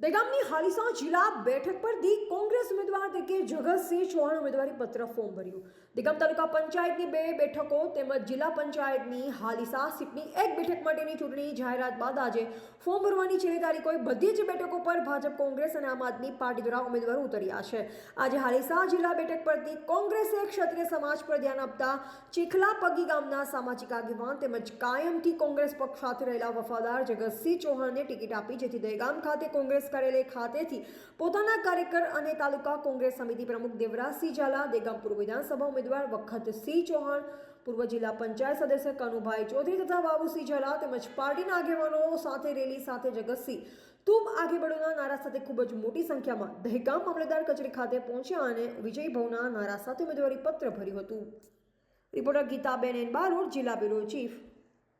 દહેગામની હાલીસા જિલ્લા બેઠક પરથી કોંગ્રેસ ઉમેદવાર તરીકે જગતસિંહ ચૌહાણ ઉમેદવારી પત્ર ફોર્મ ભર્યું. દહેગામ તાલુકા પંચાયતની બે બેઠકો તેમજ જિલ્લા પંચાયતની હાલીસા, સીટની એક બેઠક માટેની ચૂંટણી જાહેરાત બાદ આજે ફોર્મ ભરવાની છેલ્લી તારીખોએ બધી જ બેઠકો પર ભાજપ, કોંગ્રેસ અને આમ આદમી પાર્ટી દ્વારા ઉમેદવારો ઉતર્યા છે. આજે હાલીસા જિલ્લા બેઠક પરથી કોંગ્રેસે ક્ષત્રિય સમાજ પર ધ્યાન આપતા ચીખલા પગી ગામના સામાજિક આગેવાન તેમજ કાયમથી કોંગ્રેસ પક્ષ સાથે રહેલા વફાદાર જગતસિંહ ચૌહાણને ટિકિટ આપી, જેથી દહેગામ ખાતે કોંગ્રેસ કાર્યાલય ખાતેથી પોતાના કાર્યકર અને તાલુકા કોંગ્રેસ સમિતિ પ્રમુખ દેવરાજસિંહ ઝાલા દેગામ વિધાનસભા ઉમેદવાર વખતસિંહ ચૌહાણ, પૂર્વ જિલ્લા પંચાયત સદસ્ય કનુભાઈ ચૌધરી તથા બાબુસિંહ ઝાલા તેમજ પાર્ટીના આગેવાનો સાથે રેલી સાથે જગતસિંહ તુમ આગે બઢોના નારા સાથે ખૂબ જ મોટી સંખ્યામાં દહેગામ મામલેદાર કચેરી ખાતે પહોંચ્યા અને વિજય ભવના નારા સાથે ઉમેદવારી પત્ર ભર્યું હતું. રિપોર્ટર ગીતાબેન એન બારોડ જિલ્લા બ્યુરો ચીફ.